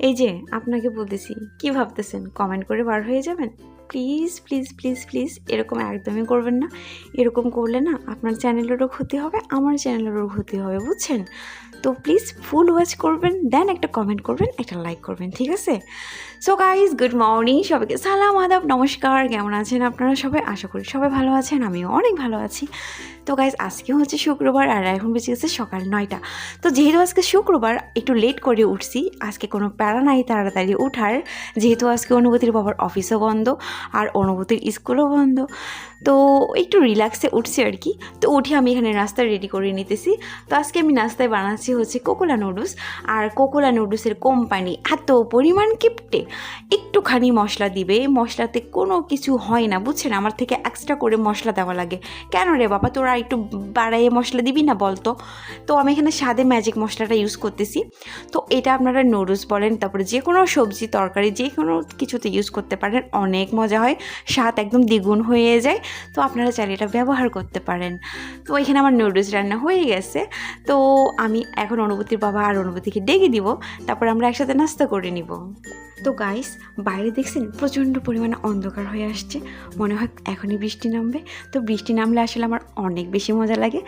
এই যে আপনাকে বলতেছি কি ভাবতেছেন? কমেন্ট করে বার হয়ে যাবেন? প্লিজ প্লিজ প্লিজ প্লিজ এরকম একদমই করবেন না। এরকম করলে না আপনার চ্যানেলেরও ক্ষতি হবে, আমার চ্যানেলেরও ক্ষতি হবে, বুঝছেন? তো প্লিজ ফুল ওয়াচ করবেন দেন একটা কমেন্ট করবেন, একটা লাইক করবেন, ঠিক আছে? সো গাইজ গুড মর্নিং সবাইকে সালাম, আদাব, নমস্কার, কেমন আছেন আপনারা সবাই? আশা করি সবাই ভালো আছেন, আমিও অনেক ভালো আছি। তো গাইজ আজকে হচ্ছে শুক্রবার আর এখন বেঁচে গেছে সকাল নয়টা। তো যেহেতু আজকে শুক্রবার, একটু লেট করে উঠছি, আজকে কোনো প্যারা নাই তাড়াতাড়ি উঠার। যেহেতু আজকে অনুভূতির বাবার অফিসও বন্ধ আর অনুভূতির স্কুলও বন্ধ। তো একটু রিল্যাক্সে উঠছি আর কি তো উঠে আমি এখানে নাস্তা রেডি করে নিতেছি। তো আজকে আমি নাস্তায় বানাচ্ছি হচ্ছে কোকোলা নুডলস আর কোকোলা নুডলসের কোম্পানি এত পরিমাণ কিপটে। একটুখানি মশলা দিবে। মশলাতে কোনো কিছু হয় না, বুঝছেন? আমার থেকে এক্সট্রা করে মশলা দেওয়া লাগে। কেন রে বাবা? তোরা একটু বাড়াইয়ে মশলা দিবি না বলতো? তো আমি এখানে স্বাদে ম্যাজিক মশলাটা ইউজ করতেছি। তো এটা আপনারা নুডলস বলেন, তারপরে যে কোনো সবজি তরকারি যে কোনো কিছুতে ইউজ করতে পারেন। অনেক মজা হয়, স্বাদ একদম দ্বিগুণ হয়ে যায়। তো আপনারা চাইলে এটা ব্যবহার করতে পারেন। তো এখানে আমার নুডলস রান্না হয়ে গেছে। তো আমি এখন অনুভূতির বাবা আর অনুভূতিকে ডেকে দিব, তারপর আমরা একসাথে নাস্তা করে নিব। তো গাইস বাইরে দেখছেন প্রচণ্ড পরিমাণে অন্ধকার হয়ে আসছে। মনে হয় এখনই বৃষ্টি নামবে। তো বৃষ্টি নামলে আসলে আমার অনেক বেশি মজা লাগে।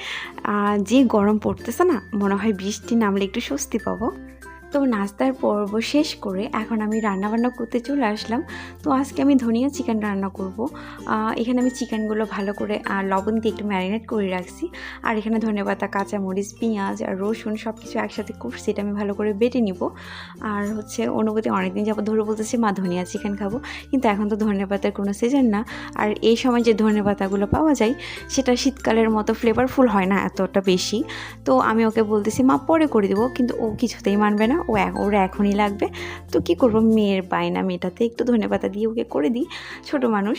যে গরম পড়তেছে না, মনে হয় বৃষ্টি নামলে একটু স্বস্তি পাবো। তো নাস্তার পর্ব শেষ করে এখন আমি রান্নাবান্না করতে চলে আসলাম। তো আজকে আমি ধনিয়া চিকেন রান্না করব। এখানে আমি চিকেনগুলো ভালো করে লবণ দিয়ে একটু ম্যারিনেট করে রাখছি। আর এখানে ধনেপাতা, কাঁচামরিচ, পেঁয়াজ আর রসুন সব কিছু একসাথে করছি এটা আমি ভালো করে বেটে নিব। আর হচ্ছে অনুভূতি অনেকদিন যাবত ধরে বলতেছি, মা, ধনিয়া চিকেন খাব। কিন্তু এখন তো ধনে পাতার কোনো সিজন না। আর এই সময় যে ধনে পাতাগুলো পাওয়া যায়, সেটা শীতকালের মতো ফ্লেভারফুল হয় না এতটা বেশি। তো আমি ওকে বলতেছি, মা, পরে করে দেবো। কিন্তু ও কিছুতেই মানবে না। ও এখনই লাগবে। তো কি করব? মেয়ের পায় না মেয়েটাতে। একটু ধনে পাতা দিয়ে ওকে করে দিই। ছোট মানুষ।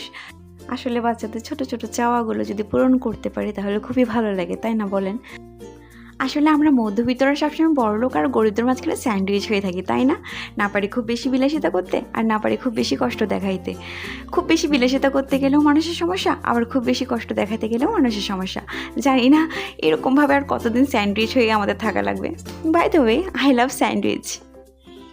আসলে বাচ্চাদের ছোট ছোট চাওয়াগুলো যদি পূরণ করতে পারি তাহলে খুবই ভালো লাগে, তাই না বলেন? আসলে আমরা মধ্যবিত্তরা সবসময় বড়লোক আর গরিবদের মাঝখানে স্যান্ডউইচ হয়ে থাকি, তাই না? না পারি খুব বেশি বিলাসিতা করতে আর না পারি খুব বেশি কষ্ট দেখাইতে। খুব বেশি বিলাসিতা করতে গেলেও মানুষের সমস্যা, আবার খুব বেশি কষ্ট দেখাতে গেলেও মানুষের সমস্যা। জানি না, এরকমভাবে আর কতদিন স্যান্ডউইচ হয়ে আমাদের থাকা লাগবে। By the way I love sandwich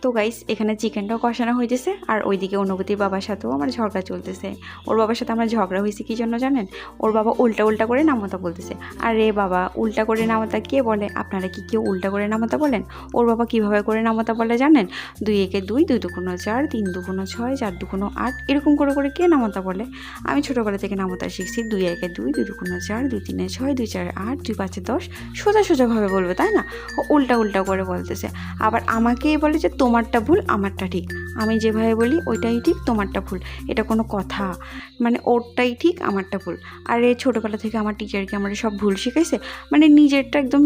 তো গাইস এখানে চিকেনটাও কষানো হয়েছে আর ওইদিকে অনুভূতির বাবার সাথেও আমার ঝগড়া চলতেছে। ওর বাবার সাথে আমার ঝগড়া হয়েছে কী জন্য জানেন? ওর বাবা উল্টা উল্টা করে নামতা বলতেছে। আর বাবা, উল্টা করে নামতা কে বলে? আপনারা কি কেউ উল্টা করে নামতা বলেন? ওর বাবা কীভাবে করে নামতা বলে জানেন? দুই একে দুই দুই দুগুণ চার, তিন দুগুণ ছয়, চার দুগুণ আট, এরকম করে করে কে নামতা বলে? আমি ছোটোবেলা থেকে নামতা শিখছি, দুই একে দুই দুই দুগুণ চার, দুই তিনে ছয়, দুই চার আট, দুই পাঁচে দশ, সোজা সোজাভাবে বলবে, তাই না? ও উল্টা উল্টা করে বলতেছে। আবার আমাকেই বলে যে তোমারটা ভুল, আমারটা ঠিক। আমি যেভাবে বলি, ওইটাই ঠিক, তোমারটা ভুল। এটা কোনো কথা। মানে ওরটাই ঠিক, আমারটা ভুল। আর এই ছোটোবেলা থেকে আমার টিচারকে আমার সব ভুল শিখাইছে মানে নিজেরটা একদম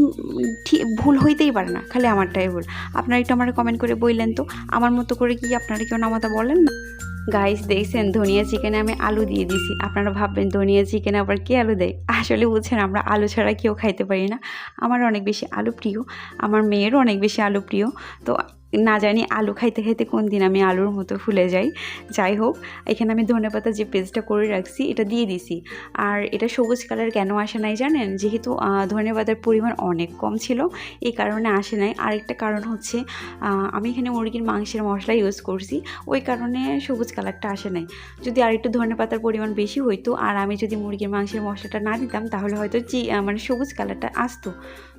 ঠিক ভুল হইতেই পারে না, খালি আমারটাই ভুল। আপনারা একটু আমার কমেন্ট করে বললেন তো, আমার মতো করে কি আপনারা কেউ নামাতা বলেন না? গাইস দেখছেন, ধনিয়া চিকেনে আমি আলু দিয়ে দিছি। আপনারা ভাববেন, ধনিয়া চিকেনে আবার কে আলু দেয়? আসলে বুঝছেন, আমরা আলু ছাড়া কেউ খাইতে পারি না। আমার অনেক বেশি আলু প্রিয়, আমার মেয়েরও অনেক বেশি আলু প্রিয়। তো না জানি আলু খাইতে খাইতে কোন দিন আমি আলুর মতো ফুলে যাই। যাই হোক এখানে আমি ধনেপাতা যে পেস্টটা করে রাখছি এটা দিয়ে দিছি। আর এটা সবুজ কালার কেন আসে নাই জানেন? যেহেতু ধনেপাতার পরিমাণ অনেক কম ছিল এই কারণে আসে নাই। আরেকটা কারণ হচ্ছে আমি এখানে মুরগির মাংসের মশলা ইউজ করছি ওই কারণে সবুজ কালারটা আসে নাই। যদি আর একটু ধনেপাতার পরিমাণ বেশি হইতো আর আমি যদি মুরগির মাংসের মশলাটা না দিতাম তাহলে হয়তো আহ, মানে সবুজ কালারটা আসতো।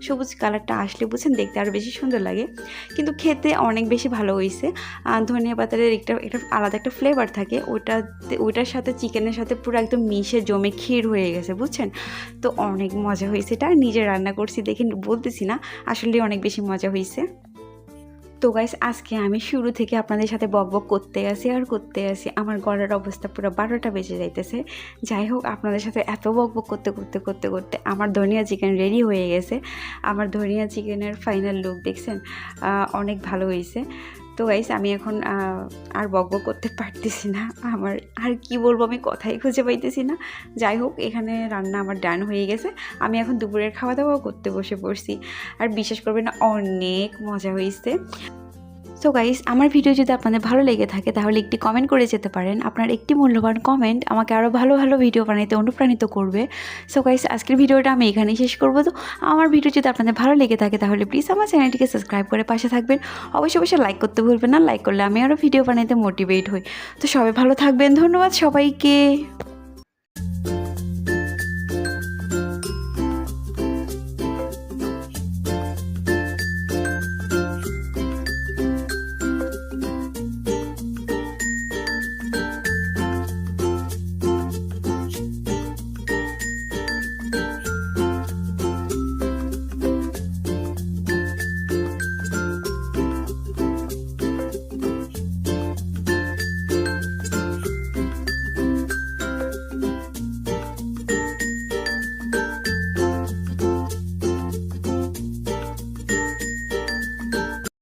সবুজ কালারটা আসলে বুঝছেন দেখতে আরও বেশি সুন্দর লাগে। কিন্তু খেতে অনেক বেশি ভালো হয়েছে ধনিয়া পাতার একটা একটা আলাদা একটা ফ্লেভার থাকে। ওটা ওইটার সাথে চিকেনের সাথে পুরো একদম মিশে জমে ক্ষীর হয়ে গেছে, বুঝছেন? তো অনেক মজা হয়েছে এটা নিজে রান্না করছি দেখে বলতেছি না আসলে অনেক বেশি মজা হয়েছে তো গাইস আজকে আমি শুরু থেকে আপনাদের সাথে বক বক করতে আসি আর করতে আসি আমার গলার অবস্থা পুরো বারোটা বেজে যাইতেছে। যাই হোক, আপনাদের সাথে এত বক বক করতে করতে করতে করতে আমার ধনিয়া চিকেন রেডি হয়ে গেছে। আমার ধনিয়া চিকেনের ফাইনাল লুক দেখছেন? অনেক ভালো হয়েছে তো গাইস আমি এখন আর বক করতে পারতেছি না। আমার আর কি বলব, আমি কথাই খুঁজে পাইতেছি না। যাই হোক, এখানে রান্না আমার ডান হয়ে গেছে। আমি এখন দুপুরের খাওয়া দাওয়া করতে বসে পড়ছি। আর বিশ্বাস করবে না অনেক মজা হয়েছে সো গাইস আমার ভিডিও যদি আপনাদের ভালো লেগে থাকে, তাহলে একটি কমেন্ট করে যেতে পারেন। আপনার একটি মূল্যবান কমেন্ট আমাকে আরও ভালো ভালো ভিডিও বানাইতে অনুপ্রাণিত করবে। সো গাইস আজকের ভিডিওটা আমি এখানেই শেষ করব। তো আমার ভিডিও যদি আপনাদের ভালো লেগে থাকে, তাহলে প্লিজ আমার চ্যানেলটিকে সাবস্ক্রাইব করে পাশে থাকবেন। অবশ্যই অবশ্যই লাইক করতে ভুলবেন না। লাইক করলে আমি আরও ভিডিও বানাইতে মোটিভেট হই। তো সবাই ভালো থাকবেন। ধন্যবাদ সবাইকে।